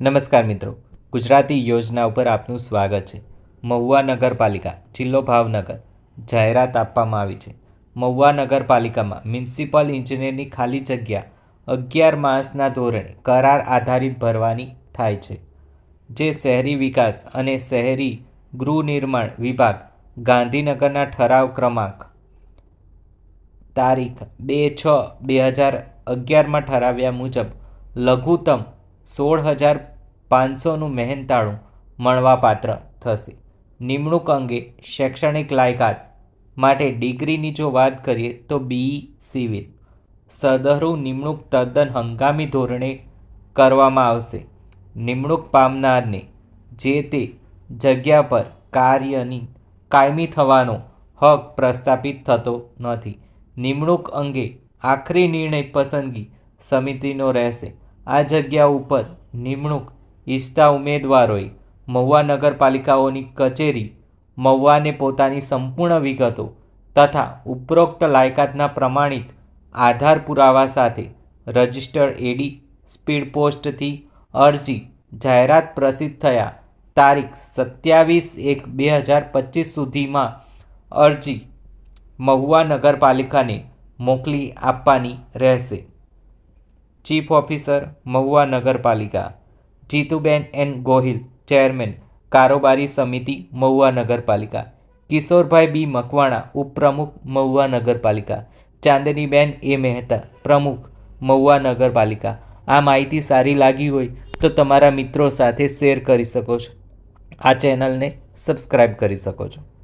નમસ્કાર મિત્રો. ગુજરાતી યોજના ઉપર આપનું સ્વાગત છે. મહુવા નગરપાલિકા, જિલ્લો ભાવનગર. જાહેરાત આપવામાં આવી છે. મહુવા નગરપાલિકામાં મ્યુનિસિપલ ઇન્જિનિયરની ખાલી જગ્યા અગિયાર માસના ધોરણે કરાર આધારિત ભરવાની થાય છે. જે શહેરી વિકાસ અને શહેરી ગૃહ નિર્માણ વિભાગ ગાંધીનગરના ઠરાવ ક્રમાંક તારીખ બે છ બે હજાર અગિયારમાં ઠરાવ્યા મુજબ લઘુત્તમ સોળ હજાર પાંચસોનું મહેનતાણું મળવાપાત્ર થશે. નિમણૂક અંગે શૈક્ષણિક લાયકાત માટે ડિગ્રીની જો વાત કરીએ તો બીઈ સિવિલ. સદરુ નિમણૂક તદ્દન હંગામી ધોરણે કરવામાં આવશે. નિમણૂક પામનારને જે તે જગ્યા પર કાર્યની કાયમી થવાનો હક પ્રસ્થાપિત થતો નથી. નિમણૂક અંગે આખરી નિર્ણય પસંદગી સમિતિનો રહેશે. આ જગ્યા ઉપર નિમણૂક ઇચ્છતા ઉમેદવારોએ મહુવા નગરપાલિકાઓની કચેરી મહુવાને પોતાની સંપૂર્ણ વિગતો તથા ઉપરોક્ત લાયકાતના પ્રમાણિત આધાર પુરાવા સાથે રજિસ્ટર્ડ એડી, સ્પીડ પોસ્ટથી અરજી જાહેરાત પ્રસિદ્ધ થયા. તારીખ સત્યાવીસ એક બે હજાર પચીસ સુધીમાં અરજી મહુવા નગરપાલિકાને મોકલી આપવાની રહેશે. ચીફ ઓફિસર મહુવા નગરપાલિકા. જીતુબેન એન ગોહિલ, ચેરમેન, કારોબારી સમિતિ, મહુવા નગરપાલિકા. કિશોરભાઈ બી મકવાણા, ઉપપ્રમુખ, મહુવા નગરપાલિકા. ચાંદનીબેન એ મહેતા, પ્રમુખ, મહુવા નગરપાલિકા. આ માહિતી સારી લાગી હોય તો તમારા મિત્રો સાથે શેર કરી શકો છો. આ ચેનલને સબસ્ક્રાઈબ કરી શકો છો.